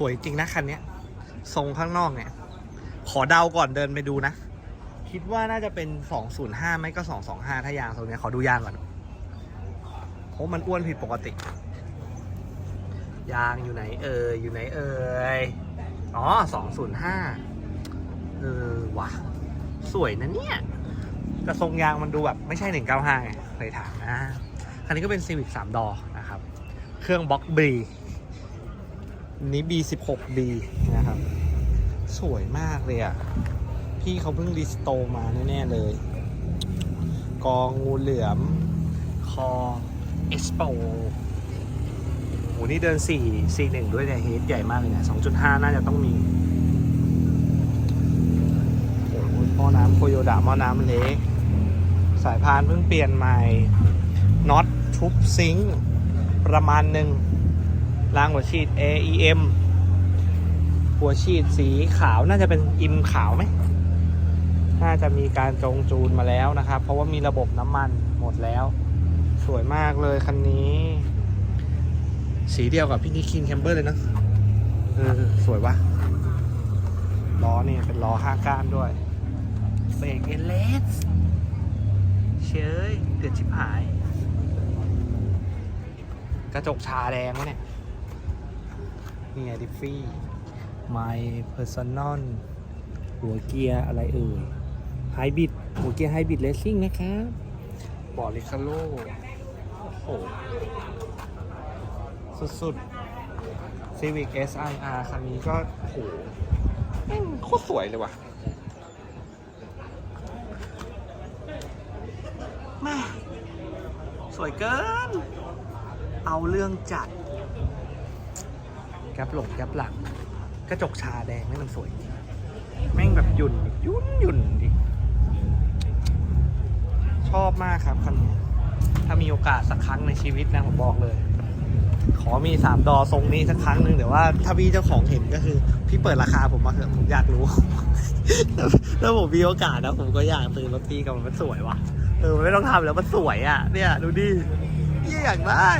สวยจริงนะคันนี้ทรงข้างนอกเนี่ย ขอเดาก่อนเดินไปดูนะ คิดว่าน่าจะเป็น 205 ไม่ก็ 225 ถ้ายางตรงนี้ขอดูยางก่อนเพราะมันอ้วนผิดปกติ ยางอยู่ไหนเอ่ยอยู่ไหนเอ่ยอ๋อ 205 เออว่ะ สวยนะเนี่ยแต่ทรงยางมันดูแบบไม่ใช่ 195ไงเลยถามนะ คันนี้ก็เป็น Civic 3 ดอนะครับ เครื่องบล็อกบี นี้ B16B นะครับ สวยมากเลยอะ พี่เขาเพิ่งรีสโตรมาแน่ๆเลย กองงูเหลือม คอเอสโปโหนี่เดิน 4 4 1 ด้วยเนี่ยเฮดใหญ่มากเลยเนี่ย2.5 น่าจะต้องมีโอ้โหม้อน้ำโคโยดะหม้อน้ำเล็ก สายพานเพิ่งเปลี่ยนใหม่น็อตทุบซิงค์ประมาณหนึ่ง รางหัวฉีด AEM หัวฉีดสีขาวน่าจะเป็นอิมขาวไหมน่าจะมีการจงจูนมาแล้วนะครับ เพราะว่ามีระบบน้ำมันหมดแล้ว สวยมากเลยคันนี้ สีเดียวกับพี่นิคินแคมเบอร์เลยนะเออสวยวะล้อเนี่ยเป็นล้อห้าก้านด้วยเบรกเอเลสเชยเดือดชิบหาย กระจกชาแดงวะเนี่ย นี่ไงดิฟฟี่ My Personal หัวเกียร์อะไรเอ่ยไฮบริดหัวเกียร์ไฮบริดเลสซิ่งนะครับบอร์ดลคาโลโอ้โห สุดๆ Civic SIR คันนี้ก็โอ้โหโคตรสวยเลยว่ะม่สวยเกิน เอาเรื่องจัด ก๊ปหลงแก๊ปหลัง กระจกชาแดงนี่มันสวยจริงแม่งแบบยุ่นยุ่นยุ่นดิ ชอบมากครับคันนี้ ถ้ามีโอกาสสักครั้งในชีวิตนะผมบอกเลย ขอมีสามดอทรงนี้สักครั้งหนึ่งแต่ว่าถ้าพี่เจ้าของเห็นก็คือ พี่เปิดราคาผมมาเถอะผมอยากรู้แล้วแล้วผมมีโอกาสนะผมก็อยากซื้อรถพี่กับมันมันสวยว่ะ เออไม่ต้องทำแล้วมันสวยอะ เนี่ยดูดิพี่อยากได้